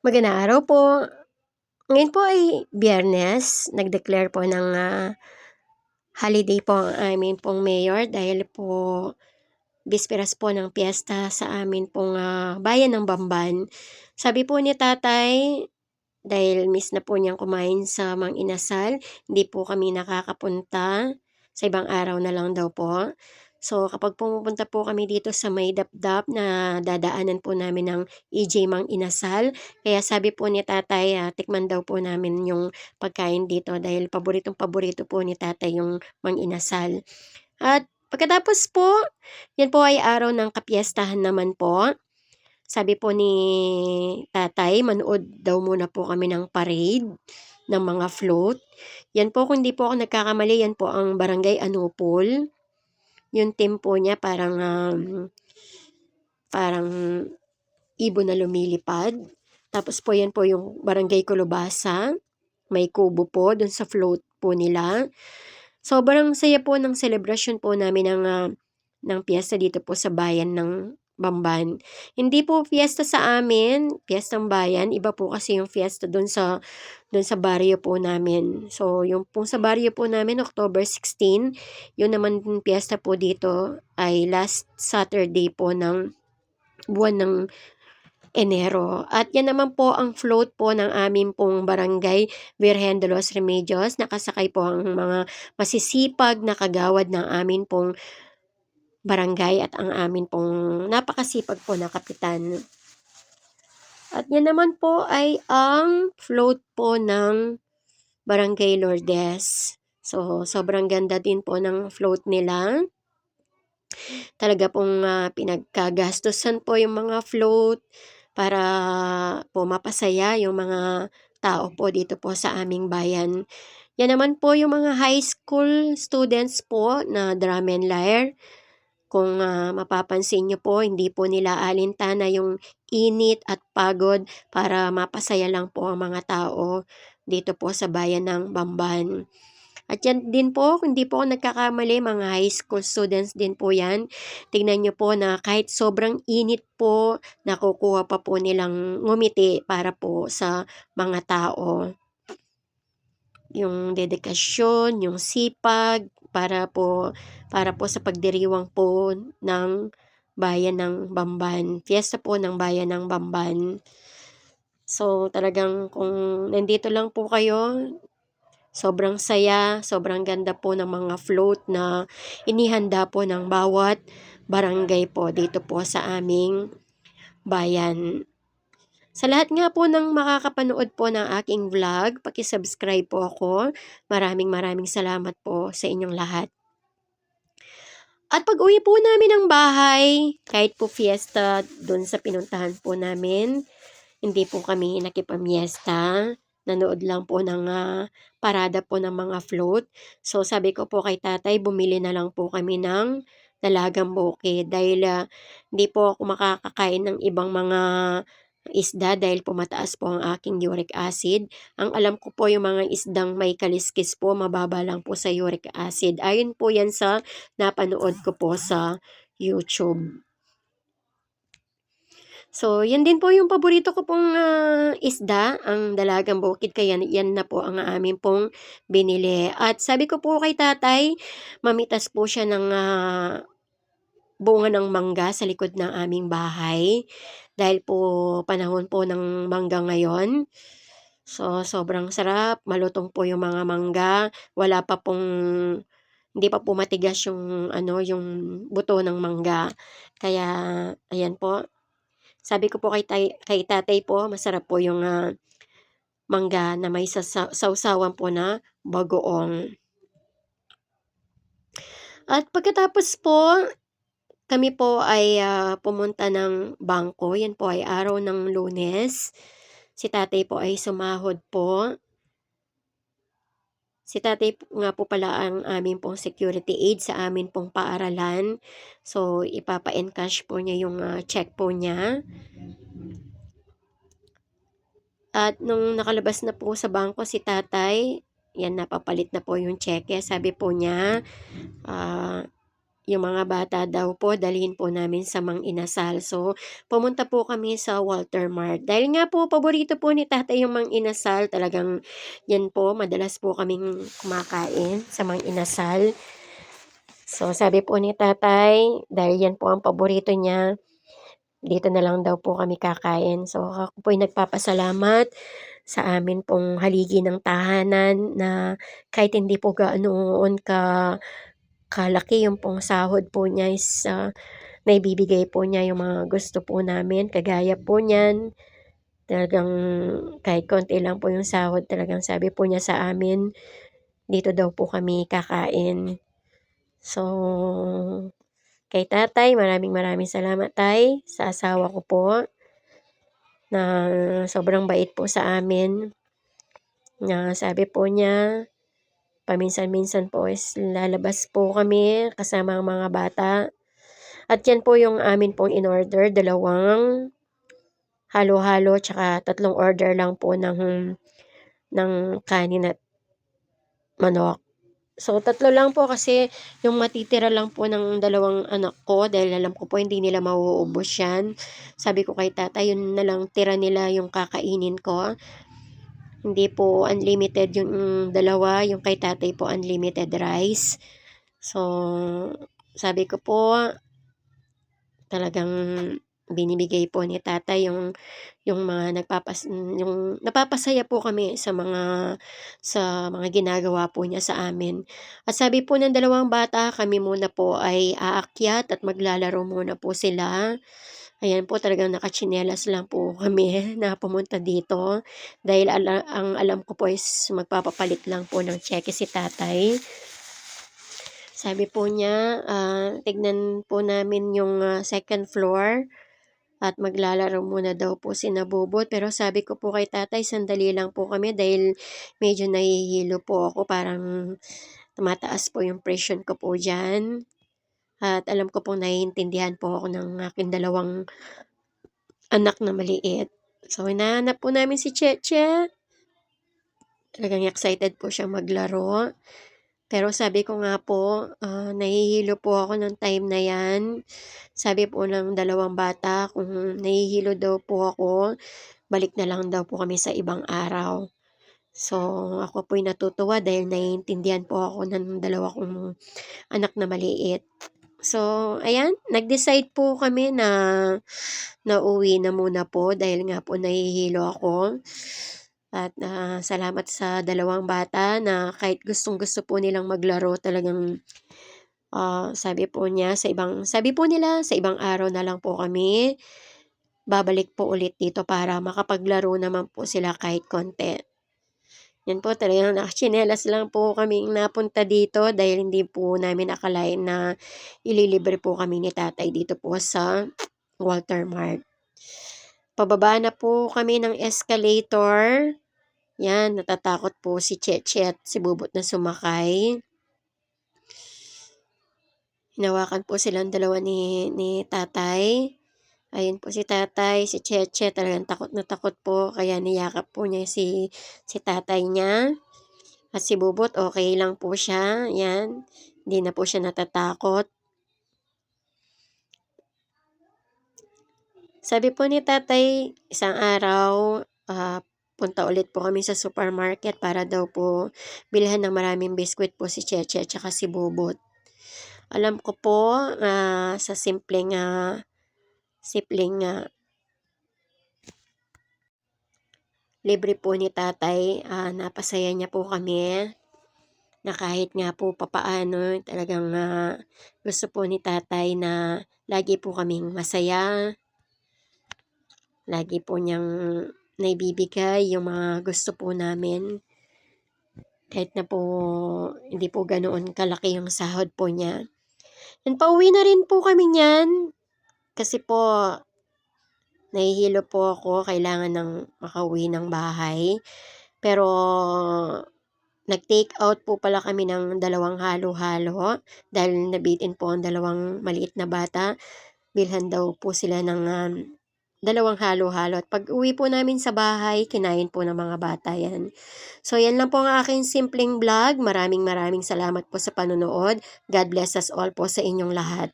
Magandang araw po. Ngayon po ay Biyernes, nag-declare po ng, ah, holiday po ang amin pong mayor dahil po bisperas po ng piyesta sa amin pong, ah, bayan ng Bamban. Sabi po ni tatay, dahil miss na po niyang kumain sa Mang Inasal, hindi po kami nakakapunta, sa ibang araw na lang daw po. So, kapag pumupunta po kami dito sa may Dapdap nadadaanan po namin ng EJ Mang Inasal. Kaya sabi po ni tatay, ah, tikman daw po namin yung pagkain dito dahil paboritong-paborito po ni tatay yung Mang Inasal. At pagkatapos po, yan po ay araw ng kapiyastahan naman po. Sabi po ni tatay, manood daw muna po kami ng parade ng mga float. Yan po kung di po ako nagkakamali, yan po ang Barangay Anupol. Yung team po niya parang, um, parang ibon na lumilipad. Tapos po yan po yung Barangay Colobasa. May kubo po dun sa float po nila. Sobrang saya po ng celebration po namin ng, ah, ng piyesta dito po sa bayan ng Bamban. Hindi po fiesta sa amin, piyestang bayan, iba po kasi yung fiesta dun sa dun sa baryo po namin. So, yung po sa baryo po namin, October 16, yun naman piyesta po dito ay last Saturday po ng buwan ng Enero. At yan naman po ang float po ng amin pong barangay Virgen de los Remedios. Nakasakay po ang mga masisipag na kagawad ng amin pong barangay at ang amin pong napakasipag po na kapitan. At yan naman po ay ang float po ng Barangay Lourdes. So, sobrang ganda din po ng float nila. Talaga pong uh, pinagkagastusan po yung mga float para po mapasaya yung mga tao po dito po sa aming bayan. Yan naman po yung mga high school students po na drum and lyre. Kung uh, mapapansin nyo po, hindi po nila alintana yung init at pagod para mapasaya lang po ang mga tao dito po sa bayan ng Bamban. At yan din po, hindi po ako nagkakamali, mga high school students din po yan. Tingnan nyo po na kahit sobrang init po, nakukuha pa po nilang ngumiti para po sa mga tao. Yung dedikasyon, yung sipag, para po para po sa pagdiriwang po ng bayan ng Bamban. Fiesta po ng bayan ng Bamban. So, talagang kung nandito lang po kayo, sobrang saya, sobrang ganda po ng mga float na inihanda po ng bawat barangay po dito po sa aming bayan. Sa lahat nga po ng makakapanood po ng aking vlog, paki-subscribe po ako. Maraming maraming salamat po sa inyong lahat. At pag uwi po namin ng bahay, kahit po fiesta doon sa pinuntahan po namin, hindi po kami nakipamiesta. Nanood lang po ng uh, parada po ng mga float. So sabi ko po kay tatay, bumili na lang po kami ng dalagang bukid dahil uh, hindi po ako makakakain ng ibang mga isda dahil po mataas po ang aking uric acid. Ang alam ko po yung mga isdang may kaliskis po, mababa lang po sa uric acid. Ayon po yan sa napanood ko po sa YouTube. So, yan din po yung paborito ko pong uh, isda, ang dalagang bukid, kaya yan na po ang amin pong binili. At sabi ko po kay tatay, mamitas po siya ng uh, bunga ng mangga sa likod ng aming bahay. Dahil po panahon po ng mangga ngayon. So, sobrang sarap. Malutong po yung mga mangga. Wala pa pong, hindi pa po matigas yung, ano, yung buto ng mangga. Kaya, ayan po. Sabi ko po kay, tay, kay tatay po, masarap po yung uh, mangga na may sausawan po na bagoong. At pagkatapos po, kami po ay uh, pumunta ng bangko. Yan po ay araw ng lunes. Si tatay po ay sumahod po. Si tatay nga po pala ang amin pong security aid sa amin pong paaralan. So, ipapa-encash po niya yung uh, check po niya. At nung nakalabas na po sa bangko si tatay, yan napapalit na po yung cheque. Sabi po niya, uh, yung mga bata daw po dalhin po namin sa Mang Inasal. So, pumunta po kami sa Walter Mart. Dahil nga po paborito po ni tatay yung Mang Inasal, talagang yan po, madalas po kaming kumakain sa Mang Inasal. So, sabi po ni tatay, dahil yan po ang paborito niya, dito na lang daw po kami kakain. So, ako po ay nagpapasalamat sa amin pong haligi ng tahanan na kahit hindi po gaanoon ka kalaki yung pong sahod po niya is uh, naibibigay po niya yung mga gusto po namin. Kagaya po niyan, talagang kahit konti lang po yung sahod, talagang sabi po niya sa amin, dito daw po kami kakain. So, kay tatay, maraming maraming salamat tay sa asawa ko po na sobrang bait po sa amin. Na sabi po niya, paminsan-minsan po is lalabas po kami kasama ang mga bata. At yan po yung amin pong in-order, dalawang halo-halo tsaka tatlong order lang po ng ng kanin at manok. So, tatlo lang po kasi yung matitira lang po ng dalawang anak ko dahil alam ko po hindi nila mauubos yan. Sabi ko kay tata, yun na lang tira nila yung kakainin ko. Hindi po unlimited yung dalawa, yung kay tatay po unlimited rice. So, sabi ko po, talagang binibigay po ni tatay yung yung mga nagpapas yung napapasaya po kami sa mga sa mga ginagawa po niya sa amin. At sabi po ng dalawang bata, kami muna po ay aakyat at maglalaro muna po sila. Ayan po, talagang nakachinelas lang po kami na pumunta dito. Dahil ala, ang alam ko po is magpapapalit lang po ng cheque si tatay. Sabi po niya, uh, tignan po namin yung uh, second floor at maglalaro muna daw po si Nabobot. Pero sabi ko po kay tatay, sandali lang po kami dahil medyo nahihilo po ako. Parang tumataas po yung pressure ko po dyan. At alam ko pong naiintindihan po ako ng aking dalawang anak na maliit. So, hinahanap po namin si Cheche. Talagang excited po siya maglaro. Pero sabi ko nga po, uh, nahihilo po ako ng time na yan. Sabi po ng dalawang bata, kung nahihilo daw po ako, balik na lang daw po kami sa ibang araw. So, ako po'y natutuwa dahil naiintindihan po ako ng dalawa kong anak na maliit. So, ayan, nag-decide po kami na nauwi na muna po dahil nga po nahihilo ako. At uh, salamat sa dalawang bata na kahit gustong-gusto po nilang maglaro talagang uh, sabi po niya sa ibang sabi po nila sa ibang araw na lang po kami babalik po ulit dito para makapaglaro naman po sila kahit konti. Yan po talagang nakachinelas lang po kami napunta dito dahil hindi po namin akalain na ililibre po kami ni tatay dito po sa Walter Mart. Pababa na po kami ng escalator. Yan, natatakot po si Cheche at si Bubot na sumakay. Hinawakan po silang dalawa ni, ni tatay. Ayun po si tatay, si Cheche, talagang takot na takot po. Kaya niyakap po niya si, si tatay niya. At si Bubot, okay lang po siya. Yan, hindi na po siya natatakot. Sabi po ni tatay, isang araw, uh, punta ulit po kami sa supermarket para daw po bilhan ng maraming biskwit po si Cheche at si Bubot. Alam ko po uh, sa simpleng uh, simpleng uh, libre po ni tatay, uh, napasaya niya po kami na kahit nga po papaano talagang uh, gusto po ni tatay na lagi po kaming masaya, Lagi po niyang naibibigay yung mga gusto po namin. Kahit na po hindi po ganoon kalaki yung sahod po niya. And pauwi na rin po kami niyan. Kasi po, nahihilo po ako. Kailangan ng makauwi ng bahay. Pero, nag-take out po pala kami ng dalawang halo-halo. Dahil nabitin po ang dalawang maliit na bata. Bilhan daw po sila ng um, dalawang halo-halo at pag-uwi po namin sa bahay, kinain po ng mga bata yan. So, yan lang po ang aking simpleng vlog. Maraming maraming salamat po sa panonood. God bless us all po sa inyong lahat.